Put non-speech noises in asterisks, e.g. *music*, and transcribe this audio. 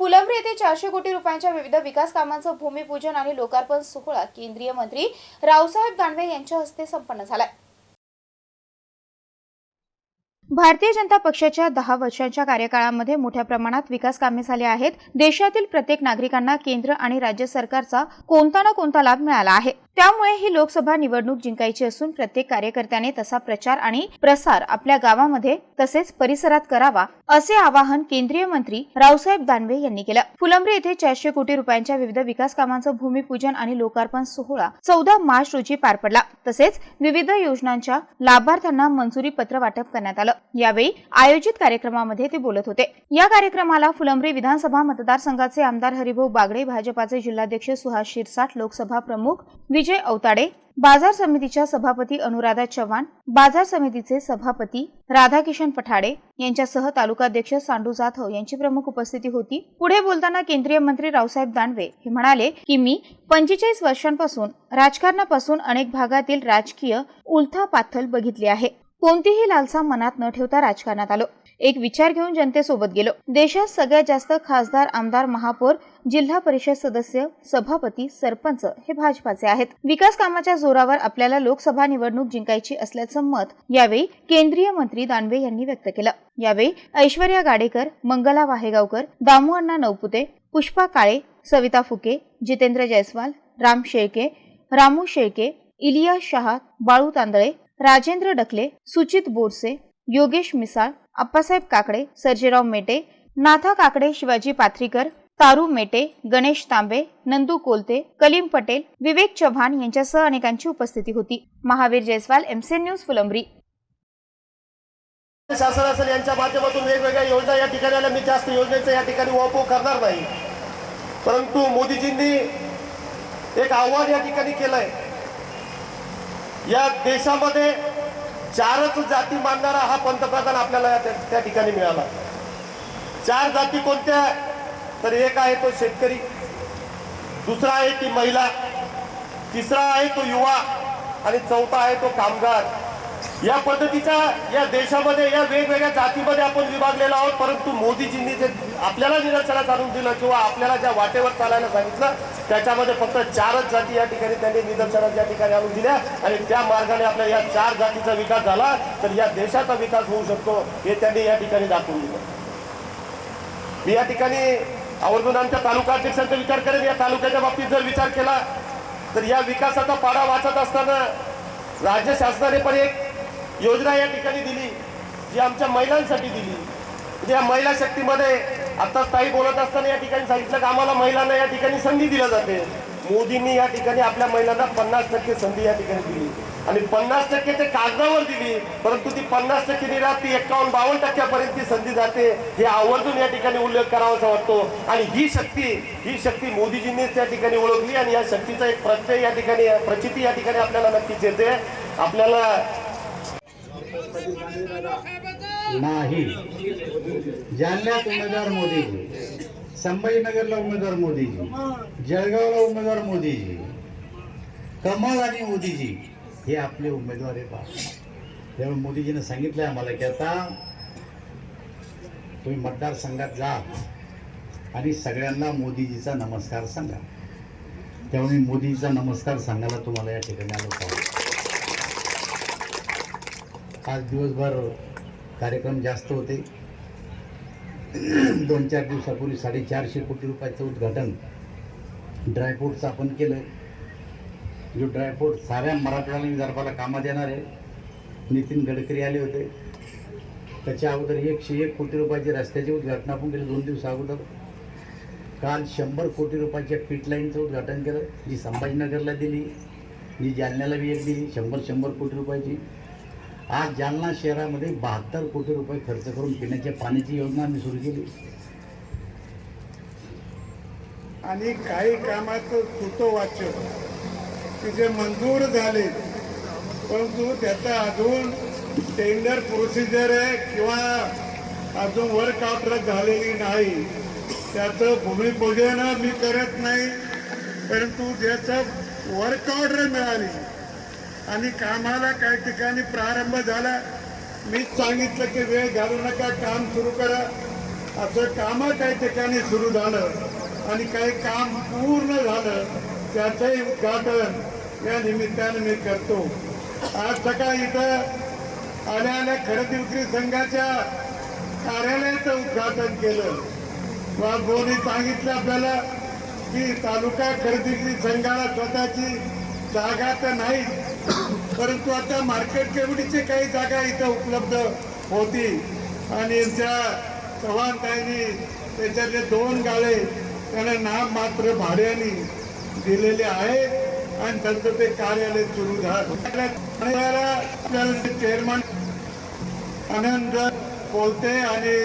फुलंब्री येथे चारशे कोटी रुपयांच्या विविध विकास कामांचं भूमिपूजन आणि लोकार्पण सोहळा केंद्रीय मंत्री रावसाहेब दानवे यांच्या हस्ते संपन्न झालाय. भारतीय जनता पक्षाच्या दहा वर्षांच्या कार्यकाळामध्ये मोठ्या प्रमाणात विकास कामे झाली आहेत. देशातील प्रत्येक नागरिकांना केंद्र आणि राज्य सरकारचा कोणता ना कोणता लाभ मिळाला आहे. त्यामुळे ही लोकसभा निवडणूक जिंकायची असून प्रत्येक कार्यकर्त्याने तसा प्रचार आणि प्रसार आपल्या गावामध्ये तसेच परिसरात करावा असे आवाहन केंद्रीय मंत्री रावसाहेब दानवे यांनी केलं. फुलंब्री येथे चारशे कोटी रुपयांच्या विविध विकास कामांचं भूमिपूजन आणि लोकार्पण सोहळा चौदा मार्च रोजी पार पडला. तसेच विविध योजनांच्या लाभार्थ्यांना मंजुरी पत्र वाटप करण्यात आलं. यावेळी आयोजित कार्यक्रमामध्ये ते बोलत होते. या कार्यक्रमाला फुलंब्री विधानसभा मतदारसंघाचे आमदार हरिभाऊ बागडे भाजपाचे जिल्हाध्यक्ष सुहास शिरसाट लोकसभा प्रमुख विजय औताडे बाजार समितीच्या सभापती अनुराधा चव्हाण बाजार समितीचे सभापती राधाकिशन पठाडे यांच्यासह तालुकाध्यक्ष सांडू जाधव यांची प्रमुख उपस्थिती होती. पुढे बोलताना केंद्रीय मंत्री रावसाहेब दानवे हे म्हणाले की मी पंचेचाळीस वर्षांपासून राजकारणापासून अनेक भागातील राजकीय उलथापाथल बघितली आहे. कोणतीही लालसा मनात न ठेवता राजकारणात आलो. एक विचार घेऊन जनतेसोबत गेलो. देशात सगळ्यात जास्त खासदार आमदार महापौर जिल्हा परिषद सदस्य सभापती सरपंच हे भाजपाचे आहेत. विकास कामाच्या जोरावर आपल्याला लोकसभा निवडणूक जिंकायची असल्याचं मत यावेळी केंद्रीय मंत्री दानवे यांनी व्यक्त केलं. यावेळी ऐश्वर्या गाडेकर मंगला वाहेगावकर दामू अण्णा नवपुते पुष्पा काळे सविता फुके जितेंद्र जयस्वाल राम शेळके रामू शेळके इलिया शहा बाळू तांदळे राजेंद्र डकले सुचित बोरसे योगेश मिसाळ अप्पासाहेब काकडे सर्जेराव मेटे नाथा काकडे शिवाजी पाथरीकर तारू मेटे गणेश तांबे नंदू कोलते कलीम पटेल विवेक चव्हाण यांच्यासह अनेकांची उपस्थिती होती. Mahavir Jaiswal MCN news Phulambri. शासन असेल यांच्या माध्यमातून वेगवेगळ्या योजना या ठिकाणी आल्या. मी जास्त योजनेचा या ठिकाणी वापर करणार नाही. परंतु मोदीजींनी एक आव्हान या ठिकाणी केलंय. या देशामध्ये चारच जाती मानणारा हा पंतप्रधान आपल्याला त्या त्या ठिकाणी मिळाला. चार जाती कोणत्या? तर एक आहे तो शेतकरी दुसरा आहे ती महिला तिसरा आहे तो युवा आणि चौथा आहे तो कामगार. या पद्धतीच्या या देशामध्ये या वेगवेगळ्या जातीमध्ये आपण विभागलेलो आहोत. परंतु मोदीजींनी जे आपल्याला निदर्शनास आणून दिलं किंवा आपल्याला ज्या वाटेवर चालायला सांगितलं त्याच्यामध्ये फक्त चारच जाती या ठिकाणी त्यांनी निदर्शनात या ठिकाणी आणून दिल्या. आणि त्या मार्गाने आपल्या या चार जातीचा विकास झाला तर या देशाचा विकास होऊ शकतो हे त्यांनी या ठिकाणी दाखवून दिलं. मी या ठिकाणी आवर्जून आमच्या तालुका अध्यक्षांचा विचार करेन. या तालुक्याच्या बाबतीत जर विचार केला तर या विकासाचा पाडा वाचत असताना राज्य शासनाने पण एक योजना या ठिकाणी दिली जी आमच्या महिलांसाठी दिली. म्हणजे या महिला शक्तीमध्ये आता ताई बोलत असताना या ठिकाणी सांगितलं की आम्हाला महिलांना या ठिकाणी संधी दिल्या जाते. मोदींनी या ठिकाणी आपल्या महिलांना पन्नास टक्के संधी या ठिकाणी दिली. आणि पन्नास टक्के ते कागदावर दिली परंतु ती पन्नास टक्के दिला ती एकावन्न बावन्न टक्क्यापर्यंत ती संधी जाते हे आवर्जून या ठिकाणी उल्लेख करावासा वाटतो. आणि ही शक्ती ही शक्ती मोदीजींनीच त्या ठिकाणी ओळखली आणि या शक्तीचा एक प्रत्यय या ठिकाणी प्रचिती या ठिकाणी आपल्याला नक्कीच येते. आपल्याला नाही. जालन्यात उमेदवार मोदीजी. संभाजीनगरला उमेदवार मोदीजी. जळगावला उमेदवार मोदीजी. कमल आणि मोदीजी हे आपले उमेदवार आहे पहा त्यामुळे मोदीजीनं सांगितलं आम्हाला की आता तुम्ही मतदारसंघात जा आणि सगळ्यांना मोदीजीचा नमस्कार सांगा. त्यामुळे मोदीजीचा नमस्कार सांगायला तुम्हाला या ठिकाणी आलो आज दिवसभर कार्यक्रम जास्त होते. *clears throat* दोन चार दिवसापूर्वी साडेचारशे कोटी रुपयाचं उद्घाटन ड्रायफ्रूटचं आपण केलं. जो ड्रायफ्रूट साऱ्या मराठवाडा विदर्भाला कामात येणार आहे. नितीन गडकरी आले होते. त्याच्या अगोदर एकशे एक कोटी रुपयाचे रस्त्याचे उद्घाटन आपण केलं दोन दिवस अगोदर. काल शंभर कोटी रुपयाच्या पीट लाईनचं उद्घाटन केलं. जी संभाजीनगरला दिली जी जालन्याला बी एक दिली शंभर शंभर कोटी रुपयाची. आज जालना शहरामध्ये बहात्तर कोटी रुपये खर्च करून पिण्याच्या पाण्याची योजना आम्ही सुरू केली. आणि काही कामाचं सुतोवाच्य की जे मंजूर झाले परंतु त्याचा अजून टेंडर प्रोसिजर आहे किंवा अजून वर्क आउट झालेली नाही. त्याचं भूमिपूजन मी करत नाही परंतु ज्याचं वर्क ऑर्डर मिळाली आणि कामाला काही ठिकाणी प्रारंभ झाला मीच सांगितलं की वेळ घालू नका काम सुरू करा. असं कामं काही ठिकाणी सुरू झालं आणि काही काम पूर्ण झालं त्याचंही उद्घाटन या निमित्तानं मी करतो. आज सकाळी इथं आल्या आल्या खरेदी विक्री संघाच्या कार्यालयाचं उद्घाटन केलं. वाघोनी सांगितलं आपल्याला की तालुका खरेदी विक्री संघाला स्वतःची जागा तर नाही परंतु आता मार्केट कमिटीची काही जागा इथं उपलब्ध होती. आणि यांच्या त्यांच्या त्याच्यातले दोन गाळे त्यांना नाम मात्र भाड्याने दिलेले आहेत आणि त्यांचं ते कार्यालय सुरू झालं. आपल्याला चेअरमन आनंद बोलते आणि